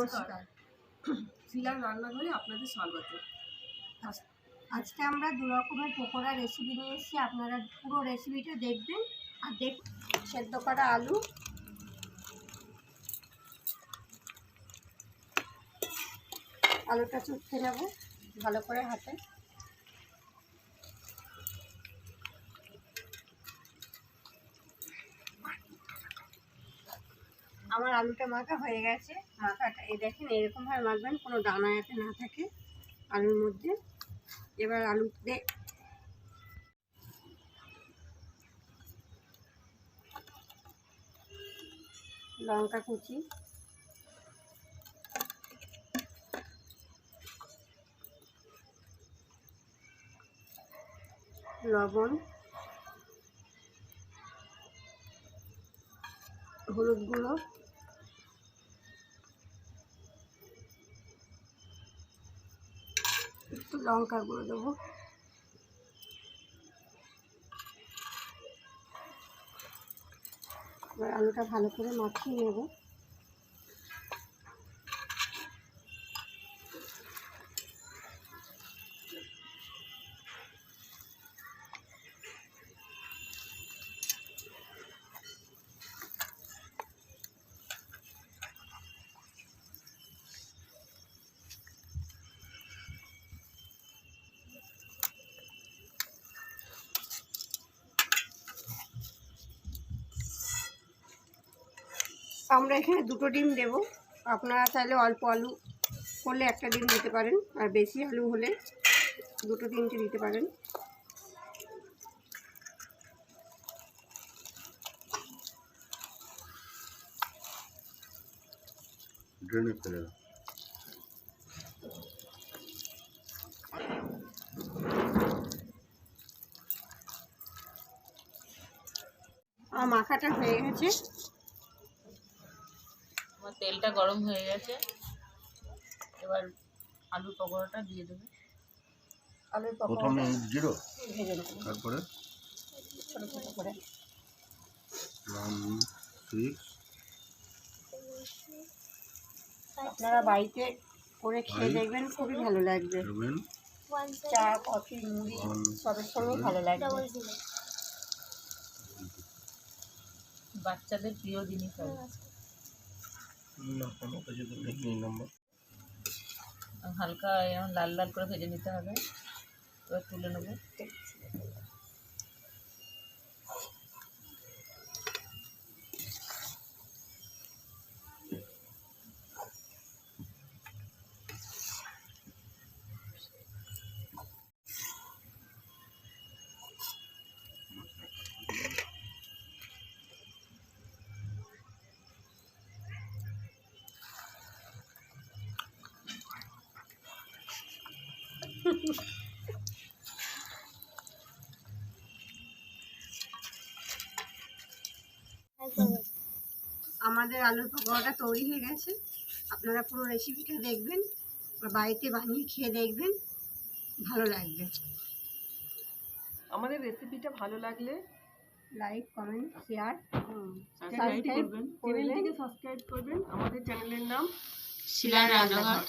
নমস্কার। শিলার রান্নাঘরে আপনাদের স্বাগত। আজকে আমরা দু রকমের পকোড়া রেসিপি নিয়ে এসেছি। আপনারা পুরো রেসিপিটা দেখবেন আর দেখ, সেদ্ধ করা আলু। আলুটা চুটতে নেব ভালো করে হাতে। আমার আলুটা মাখা হয়ে গেছে, মাখাটা। এই দেখেন, এরকমভাবে মাখবেন, কোনো দানা যাতে না থাকে আলুর মধ্যে। এবার আলুতে লঙ্কা কুচি। লবণ। হলুদ গুঁড়ো। একটু লঙ্কা গুঁড়ো দেবো। এবার আলুটা ভালো করে মাখিয়ে নেব। আমরা এখানে দুটো ডিম দেব। আপনারা চাইলে অল্প আলু করলে একটা ডিম দিতে পারেন আর বেশি আলু হলে দুটো তিনটে দিতে পারেন। ড্রেনে ফেলে আমার মাখাটা হয়ে গেছে। আমার তেলটা গরম হয়ে গেছে। এবার আলু পকোড়াটা দিয়ে দেবে। আলুর প্রথমে পকোড়া জিরো ভেজে নেব। তারপরে ছোটো ছোটো করে। আপনারা বাড়িতে করে খেয়ে দেখবেন খুবই ভালো লাগবে। চা কফি মুড়ি সবের সঙ্গে ভালো লাগবে। বাচ্চাদের প্রিয় জিনিস হালকা লাল লাল করে ভেজে নিতে হবে। এবার তুলে নেব। আমাদের আলুর পকোড়াটা তৈরি হয়ে গেছে। আপনারা পুরো রেসিপিটা দেখবেন বা বাড়িতে বানিয়ে খেয়ে দেখবেন ভালো লাগবে। আমাদের রেসিপিটা ভালো লাগলে লাইক কমেন্ট শেয়ার সাবস্ক্রাইব করবেন। চ্যানেলটিকে সাবস্ক্রাইব করবেন। আমাদের চ্যানেলের নাম শিলা রান্নাঘর